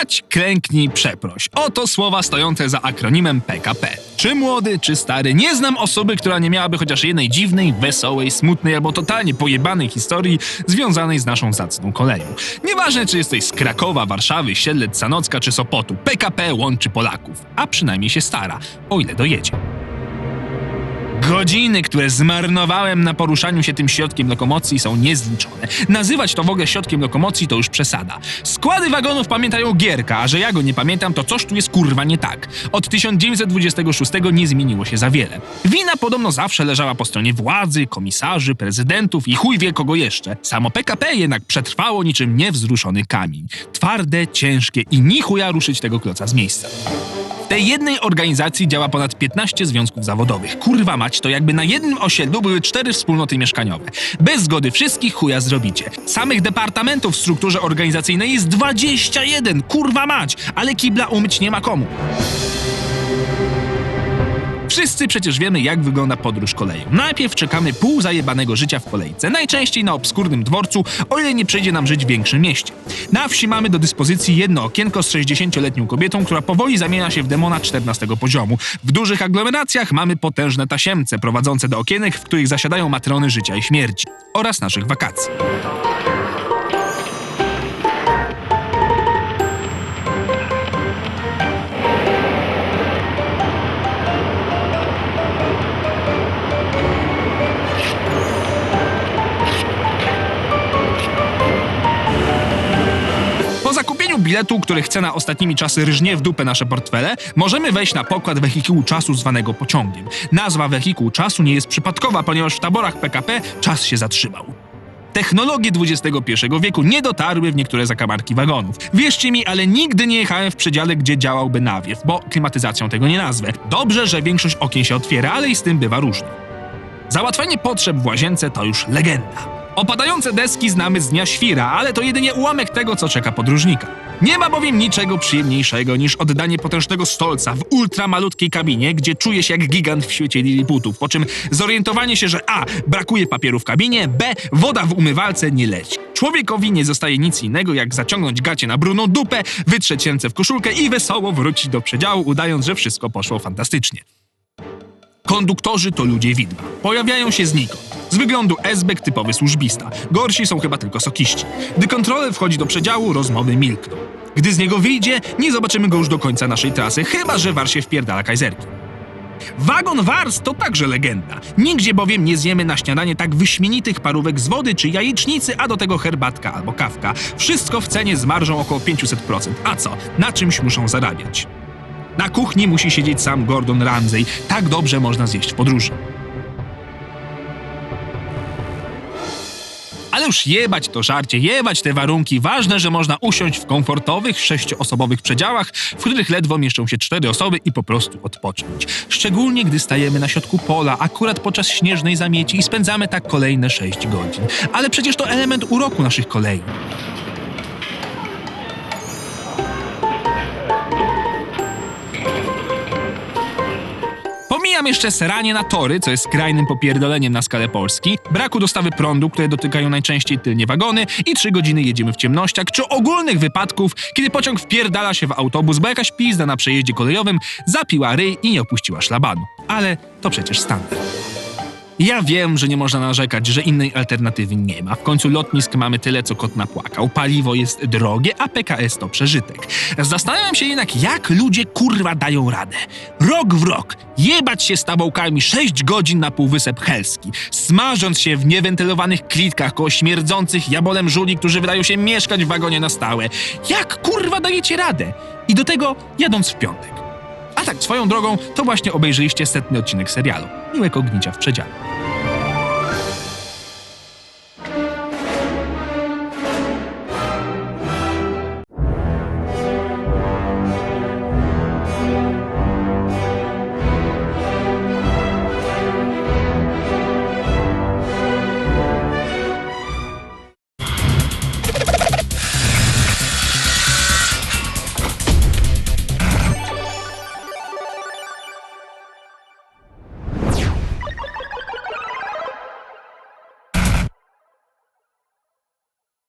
Stać, klęknij, przeproś. Oto słowa stojące za akronimem PKP. Czy młody, czy stary, nie znam osoby, która nie miałaby chociaż jednej dziwnej, wesołej, smutnej albo totalnie pojebanej historii związanej z naszą zacną koleją. Nieważne, czy jesteś z Krakowa, Warszawy, Siedlec, Sanocka czy Sopotu, PKP łączy Polaków, a przynajmniej się stara, o ile dojedzie. Godziny, które zmarnowałem na poruszaniu się tym środkiem lokomocji są niezliczone. Nazywać to w ogóle środkiem lokomocji to już przesada. Składy wagonów pamiętają Gierka, a że ja go nie pamiętam, to coś tu jest kurwa nie tak. Od 1926 nie zmieniło się za wiele. Wina podobno zawsze leżała po stronie władzy, komisarzy, prezydentów i chuj wie kogo jeszcze. Samo PKP jednak przetrwało niczym niewzruszony kamień. Twarde, ciężkie i ni chuja ruszyć tego kloca z miejsca. Tej jednej organizacji działa ponad 15 związków zawodowych. Kurwa mać, to jakby na jednym osiedlu były cztery wspólnoty mieszkaniowe. Bez zgody wszystkich chuja zrobicie. Samych departamentów w strukturze organizacyjnej jest 21, kurwa mać, ale kibla umyć nie ma komu. Wszyscy przecież wiemy, jak wygląda podróż koleją. Najpierw czekamy pół zajebanego życia w kolejce, najczęściej na obskurnym dworcu, o ile nie przyjdzie nam żyć w większym mieście. Na wsi mamy do dyspozycji jedno okienko z 60-letnią kobietą, która powoli zamienia się w demona 14 poziomu. W dużych aglomeracjach mamy potężne tasiemce prowadzące do okienek, w których zasiadają matrony życia i śmierci oraz naszych wakacji. Biletu, których cena ostatnimi czasy rżnie w dupę nasze portfele, możemy wejść na pokład wehikułu czasu zwanego pociągiem. Nazwa wehikuł czasu nie jest przypadkowa, ponieważ w taborach PKP czas się zatrzymał. Technologie XXI wieku nie dotarły w niektóre zakamarki wagonów. Wierzcie mi, ale nigdy nie jechałem w przedziale, gdzie działałby nawiew, bo klimatyzacją tego nie nazwę. Dobrze, że większość okien się otwiera, ale i z tym bywa różnie. Załatwianie potrzeb w łazience to już legenda. Opadające deski znamy z dnia świra, ale to jedynie ułamek tego, co czeka podróżnika. Nie ma bowiem niczego przyjemniejszego niż oddanie potężnego stolca w ultramalutkiej kabinie, gdzie czuje się jak gigant w świecie liliputów, po czym zorientowanie się, że a. brakuje papieru w kabinie, b. woda w umywalce nie leci. Człowiekowi nie zostaje nic innego, jak zaciągnąć gacie na brudną dupę, wytrzeć ręce w koszulkę i wesoło wrócić do przedziału, udając, że wszystko poszło fantastycznie. Konduktorzy to ludzie widma. Pojawiają się znikąd. Z wyglądu esbek typowy służbista. Gorsi są chyba tylko sokiści. Gdy kontroler wchodzi do przedziału, rozmowy milkną. Gdy z niego wyjdzie, nie zobaczymy go już do końca naszej trasy, chyba że war się wpierdala kajzerki. Wagon Wars to także legenda. Nigdzie bowiem nie zjemy na śniadanie tak wyśmienitych parówek z wody czy jajecznicy, a do tego herbatka albo kawka. Wszystko w cenie z marżą około 500%. A co? Na czymś muszą zarabiać. Na kuchni musi siedzieć sam Gordon Ramsay. Tak dobrze można zjeść w podróży. Już jebać to żarcie, jebać te warunki. Ważne, że można usiąść w komfortowych, sześcioosobowych przedziałach, w których ledwo mieszczą się cztery osoby i po prostu odpocząć. Szczególnie gdy stajemy na środku pola, akurat podczas śnieżnej zamieci i spędzamy tak kolejne sześć godzin. Ale przecież to element uroku naszych kolei. Pomijam jeszcze seranie na tory, co jest skrajnym popierdoleniem na skalę Polski, braku dostawy prądu, które dotykają najczęściej tylnie wagony i trzy godziny jedziemy w ciemnościach, czy ogólnych wypadków, kiedy pociąg wpierdala się w autobus, bo jakaś pizda na przejeździe kolejowym zapiła ryj i nie opuściła szlabanu. Ale to przecież standard. Ja wiem, że nie można narzekać, że innej alternatywy nie ma. W końcu lotnisk mamy tyle, co kot napłakał. Paliwo jest drogie, a PKS to przeżytek. Zastanawiam się jednak, jak ludzie kurwa dają radę. Rok w rok, jebać się z tabałkami 6 godzin na półwysep helski, smażąc się w niewentylowanych klitkach koło śmierdzących jabolem żuli, którzy wydają się mieszkać w wagonie na stałe. Jak kurwa dajecie radę? I do tego jadąc w piątek. Tak, swoją drogą, to właśnie obejrzeliście setny odcinek serialu. Miłego gnicia w przedziale.